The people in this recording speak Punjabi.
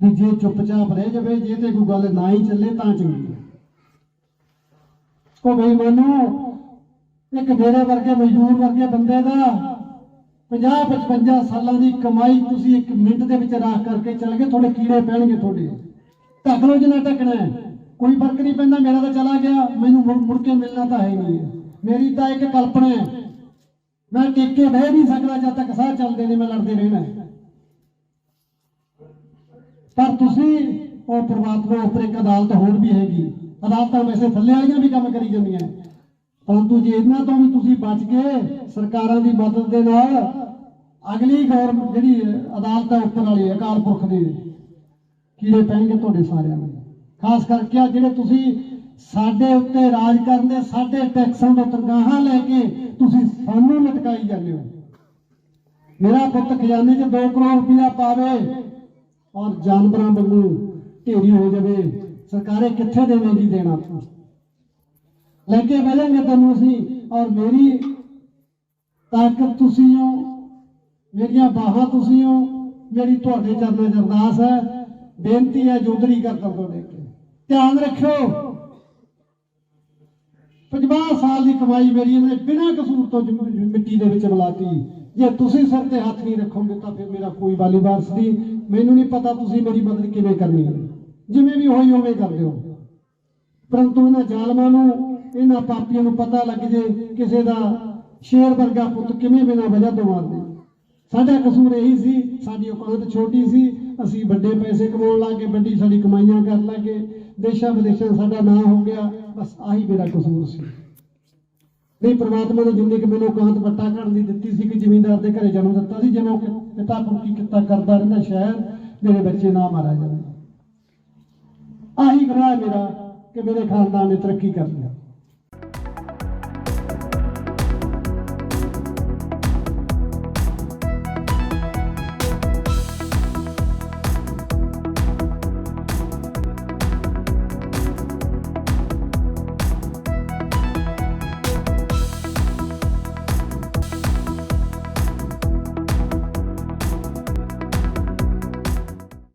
ਵੀ ਜੇ ਚੁੱਪਚਾਪ ਰਹਿ ਜਾਵੇ, ਜੇ ਤੇ ਕੋਈ ਗੱਲ ਨਾ ਹੀ ਚੱਲੇ, ਤਾਂ ਚੰਗੀ ਹੈ। ਕੋ ਵੀ ਮੈਨੂੰ ਇੱਕ ਮੇਰੇ ਵਰਗੇ ਮਜ਼ਦੂਰ ਵਰਗੇ ਬੰਦੇ ਦਾ 50 55 ਸਾਲਾਂ ਦੀ ਕਮਾਈ ਤੁਸੀਂ ਇੱਕ ਮਿੰਟ ਦੇ ਵਿੱਚ ਰਾਖ ਕਰਕੇ ਚਲ ਗਏ, ਤੁਹਾਡੇ ਕੀੜੇ ਪੈਣਗੇ ਤੁਹਾਡੇ। ਢੱਕ ਲਓ ਜਿੰਨਾ ਢੱਕਣਾ ਕੋਈ ਫ਼ਰਕ ਨਹੀਂ ਪੈਂਦਾ, ਮੇਰਾ ਤਾਂ ਚਲਾ ਗਿਆ, ਮੈਨੂੰ ਮੁੜ ਕੇ ਮਿਲਣਾ ਤਾਂ ਹੈ ਨਹੀਂ। ਮੇਰੀ ਤਾਂ ਇੱਕ ਕਲਪਨਾ ਹੈ। ਮੈਂ ਟਿਕ ਬਹਿ ਨਹੀਂ ਸਕਦਾ ਜਦ ਤੱਕ ਸਾਹ ਚੱਲਦੇ ਨੇ ਮੈਂ ਲੜਦੇ ਰਹਿਣਾ ਪਰ ਤੁਸੀਂ ਉਹ ਪ੍ਰਮਾਤਮਾ ਉੱਪਰ ਇੱਕ ਅਦਾਲਤ ਹੋਰ ਵੀ ਹੈਗੀ। ਅਦਾਲਤਾਂ ਵੈਸੇ ਥੱਲੇ ਵਾਲੀਆਂ ਵੀ ਕੰਮ ਕਰੀ ਜਾਂਦੀਆਂ। ਪਰੰਤੂ ਜੇ ਇਹਨਾਂ ਤੋਂ ਵੀ ਤੁਸੀਂ ਬਚ ਕੇ ਸਰਕਾਰਾਂ ਦੀ ਮਦਦ ਦੇ ਨਾਲ ਅਗਲੀ ਗੌਰ ਜਿਹੜੀ ਅਦਾਲਤ ਹੈ ਉੱਪਰ ਵਾਲੀ, ਅਕਾਲ ਪੁਰਖ ਦੀ, ਕੀੜੇ ਪੈਣਗੇ ਤੁਹਾਡੇ ਸਾਰਿਆਂ ਨੂੰ। ਖਾਸ ਕਰਕੇ ਆ ਜਿਹੜੇ ਤੁਸੀਂ ਸਾਡੇ ਉੱਤੇ ਰਾਜ ਕਰਨ ਦੇ, ਸਾਡੇ ਟੈਕਸਾਂ ਤੋਂ ਤਨਖਾਹਾਂ ਲੈ ਕੇ ਤੁਸੀਂ ਸਾਨੂੰ ਲਟਕਾਈ ਜਾਂਦੇ ਹੋ। ਮੇਰਾ ਪੁੱਤ ਖਜ਼ਾਨੇ 'ਚ 2 ਕਰੋੜ ਰੁਪਇਆ ਪਾਵੇ ਔਰ ਜਾਨਵਰਾਂ ਵਾਂਗੂ ਢੇਰੀ ਹੋ ਜਾਵੇ। ਸਰਕਾਰੇ ਕਿੱਥੇ ਦੇਵੇਗੀ ਦੇਣਾ ਲੈ ਕੇ ਬਹਿ ਤੈਨੂੰ ਅਸੀਂ। ਔਰ ਮੇਰੀ ਤਾਕਤ ਤੁਸੀਂ ਹੋ। ਮੇਰੀਆਂ ਬਾਹਾਂ ਤੁਸੀਂ ਹੋ। ਮੇਰੀ ਤੁਹਾਡੇ ਚਰਨਾਂ 'ਚ ਅਰਦਾਸ ਹੈ। ਬੇਨਤੀ ਹੈ ਜੋਦਰੀ ਕਰਦਾ ਤੁਹਾਡੇ ਅੱਗੇ ਧਿਆਨ ਰੱਖਿਓ। 50 ਸਾਲ ਦੀ ਕਮਾਈ ਮੇਰੀ ਇਹਨੇ ਬਿਨਾਂ ਕਸੂਰ ਤੋਂ ਮਿੱਟੀ ਦੇ ਵਿੱਚ ਮਿਲਾਤੀ। ਜੇ ਤੁਸੀਂ ਸਿਰ ਤੇ ਹੱਥ ਨਹੀਂ ਰੱਖੋਗੇ ਤਾਂ ਫਿਰ ਮੇਰਾ ਕੋਈ ਵਾਲੀ ਵਾਰਸ ਨਹੀਂ। ਮੈਨੂੰ ਨਹੀਂ ਪਤਾ ਤੁਸੀਂ ਮੇਰੀ ਮਦਦ ਕਿਵੇਂ ਕਰਨੀ ਹੈ। ਜਿਵੇਂ ਵੀ ਹੋਈ ਹੋਵੇ ਕਰ ਦਿਓ। ਪਰੰਤੂ ਇਹਨਾਂ ਜ਼ਾਲਮਾਂ ਨੂੰ, ਇਹਨਾਂ ਪਾਪੀਆਂ ਨੂੰ ਪਤਾ ਲੱਗ ਜੇ ਕਿਸੇ ਦਾ ਸ਼ੇਰ ਵਰਗਾ ਪੁੱਤ ਕਿਵੇਂ ਬਿਨਾਂ ਵਜ੍ਹਾ ਤੋਂ ਮਾਰਦੇ ਸਾਡਾ ਕਸੂਰ ਇਹੀ ਸੀ, ਸਾਡੀ ਔਕਾਤ ਛੋਟੀ ਸੀ। ਅਸੀਂ ਵੱਡੇ ਪੈਸੇ ਕਮਾਉਣ ਲੱਗੇ, ਵੱਡੀ ਸਾਡੀ ਕਮਾਈਆਂ ਕਰਨ ਲੱਗੇ। ਦੇਸ਼ਾਂ ਵਿਦੇਸ਼ਾਂ ਸਾਡਾ ਨਾਂ ਹੋ ਗਿਆ। ਬਸ ਆਹੀ ਮੇਰਾ ਕਸੂਰ ਸੀ। ਨਹੀਂ, ਪ੍ਰਮਾਤਮਾ ਨੇ ਜਿੰਨੀ ਕਿ ਮੈਨੂੰ ਕਾਂਤ ਵੱਟਾ ਘੜਨ ਦੀ ਦਿੱਤੀ ਸੀ ਕਿ ਜ਼ਿਮੀਂਦਾਰ ਦੇ ਘਰੇ ਜਨਮ ਦਿੱਤਾ ਸੀ ਜਿਵੇਂ ਕਿ- ਪਿਤਾ ਪੁਰਖੀ ਕਿੱਤਾ ਕਰਦਾ ਰਹਿੰਦਾ ਸ਼ਹਿਰ, ਮੇਰੇ ਬੱਚੇ ਨਾ ਮਾਰਾ ਜਾਣ ਆਹੀ ਗਨਾਹ ਮੇਰਾ ਕਿ ਮੇਰੇ ਖਾਨਦਾਨ ਨੇ ਤਰੱਕੀ ਕਰ ਲਿਆ।